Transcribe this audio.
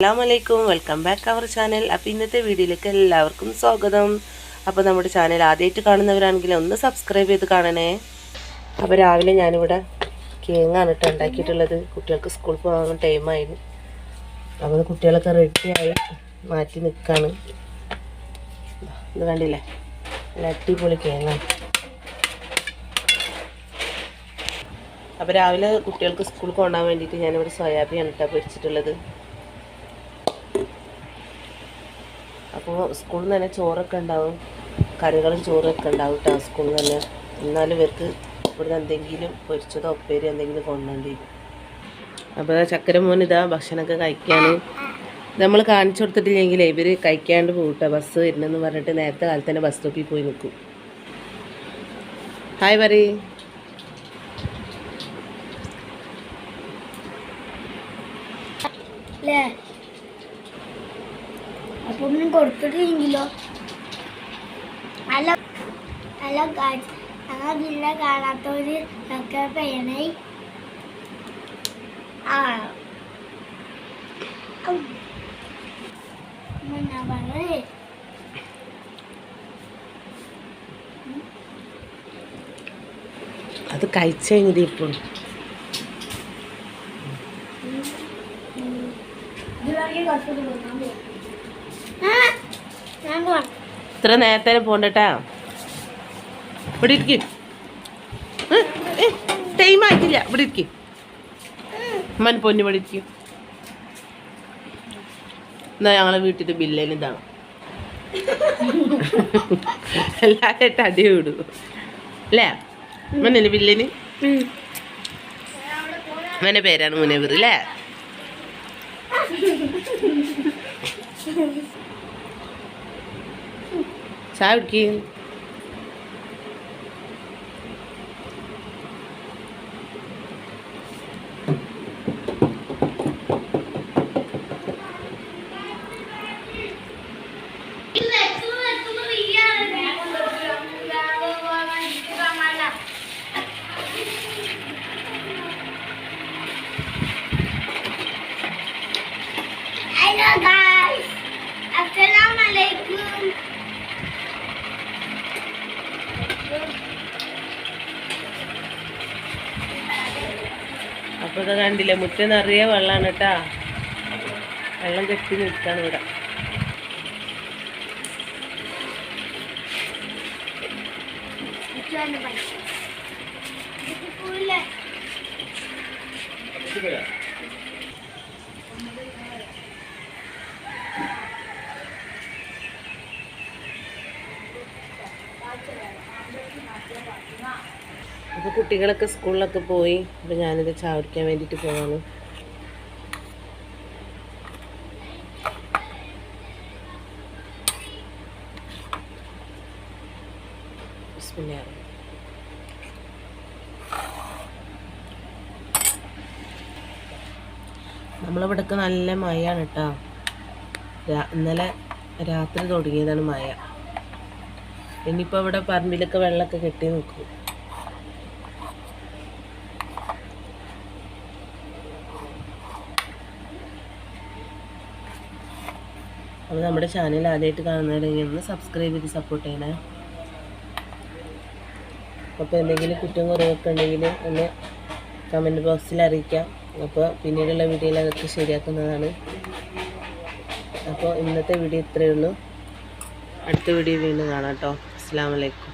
അസ്സാമലൈക്കും welcome back our channel. അപ്പോൾ ഇന്നത്തെ വീഡിയോയിലേക്ക് എല്ലാവർക്കും സ്വാഗതം. അപ്പോൾ നമ്മുടെ ചാനൽ ആദ്യമായിട്ട് കാണുന്നവരാണെങ്കിൽ ഒന്ന് സബ്സ്ക്രൈബ് ചെയ്ത് കാണണേ. അപ്പോൾ രാവിലെ ഞാനിവിടെ കേങ്ങാണ് കേട്ടോ ഉണ്ടാക്കിയിട്ടുള്ളത്. കുട്ടികൾക്ക് സ്കൂളിൽ പോകാൻ ടൈമായിരുന്നു അപ്പോൾ കുട്ടികളൊക്കെ റെഡിയായി മാറ്റി നിൽക്കുകയാണ് ഇത് കണ്ടില്ലേ? നല്ല അടിപൊളി കേങ്ങാണ്. അപ്പോൾ രാവിലെ കുട്ടികൾക്ക് സ്കൂളിൽ കൊണ്ടാൻ വേണ്ടിയിട്ട് ഞാനിവിടെ സോയാബീൻ കേട്ടോ പൊരിച്ചിട്ടുള്ളത്. അപ്പോൾ സ്കൂളിൽ നിന്ന് തന്നെ ചോറൊക്കെ ഉണ്ടാവും. കറികളും ചോറൊക്കെ ഉണ്ടാവും കേട്ടോ സ്കൂളിൽ നിന്ന് തന്നെ. എന്നാലും ഇവർക്ക് ഇവിടുന്ന് എന്തെങ്കിലും പൊരിച്ചതോ ഉപ്പേരി എന്തെങ്കിലും കൊണ്ടുവേണ്ടി അപ്പോൾ ചക്കര മോൻ ഇതാ ഭക്ഷണമൊക്കെ കഴിക്കാൻ നമ്മൾ കാണിച്ചു കൊടുത്തിട്ടില്ലെങ്കിൽ ഇവർ കഴിക്കാണ്ട് പോകട്ടെ ബസ് വരുന്നെന്ന് പറഞ്ഞിട്ട് നേരത്തെ കാലത്ത് തന്നെ ബസ് സ്റ്റോപ്പിൽ പോയി നിൽക്കും. ഹായ് പറയ് അല്ലേ അപ്പൊ ഒന്നും കൊടുത്തിട്ടില്ലെങ്കിലോ? അല്ല അല്ല ഗായ്സ് ഞങ്ങൾ ജില്ല കാണാത്തവര് ഒക്കെ ചെയ്യണേ ആ. പറഞ്ഞേ അത് കഴിച്ചു കഴിഞ്ഞത് ഇപ്പോൾ ആ, ഞാൻ പോവാം. ഇത്ര നേരത്തെ പോണ്ടട്ടാ ഇവിടെ ഇരിക്കും. ടൈം ആയിട്ടില്ല. ഇവിടെ ഇരിക്കും. അമ്മൻ പൊന്നു ഇവിടെ ഇരിക്കും. എന്നാ ഞങ്ങളെ വീട്ടിൽ ബില്ലേലും ഇതാണ് എല്ലാവരും അടി വിടും അല്ലേ? മന്നല്ലേ ബില്ലിന് മനെ പേരാണ് മുനവർ അല്ലേ? Sour Hello guys. Assalamu. അപ്പോൾ ഇത് കണ്ടില്ലേ മുറ്റം നിറയെ വെള്ളമാണ് കേട്ടാ വെള്ളം കെട്ടി നിൽക്കാണ് ഇവിടെ. അപ്പോൾ കുട്ടികളൊക്കെ സ്കൂളിലൊക്കെ പോയി. അപ്പോൾ ഞാനിത് ചാവടിക്കാൻ വേണ്ടിയിട്ട് പോവാണ്. ബിസ്മില്ലാ. നമ്മളിവിടൊക്കെ നല്ല മഴയാണ് കേട്ടോ ഇന്നലെ രാത്രി തുടങ്ങിയതാണ് മഴ. ഇനിയിപ്പോൾ ഇവിടെ പറമ്പിലൊക്കെ വെള്ളമൊക്കെ കെട്ടി നിൽക്കും. അപ്പോൾ നമ്മുടെ ചാനൽ ആദ്യമായിട്ട് കാണുന്നവരെങ്കിൽ ഒന്ന് സബ്സ്ക്രൈബ് ചെയ്ത് സപ്പോർട്ട് ചെയ്യണേ. അപ്പോൾ എന്തെങ്കിലും കുറ്റം കുറവൊക്കെ ഉണ്ടെങ്കിൽ ഒന്ന് കമന്റ് ബോക്സിൽ അറിയിക്കാം. അപ്പോൾ പിന്നീടുള്ള വീഡിയോയിൽ അതൊക്കെ ശരിയാക്കുന്നതാണ്. അപ്പോൾ ഇന്നത്തെ വീഡിയോ ഇത്രയേ ഉള്ളൂ. അടുത്ത വീഡിയോ വീണ്ടും കാണാം കേട്ടോ അസ്സാം വലൈക്കും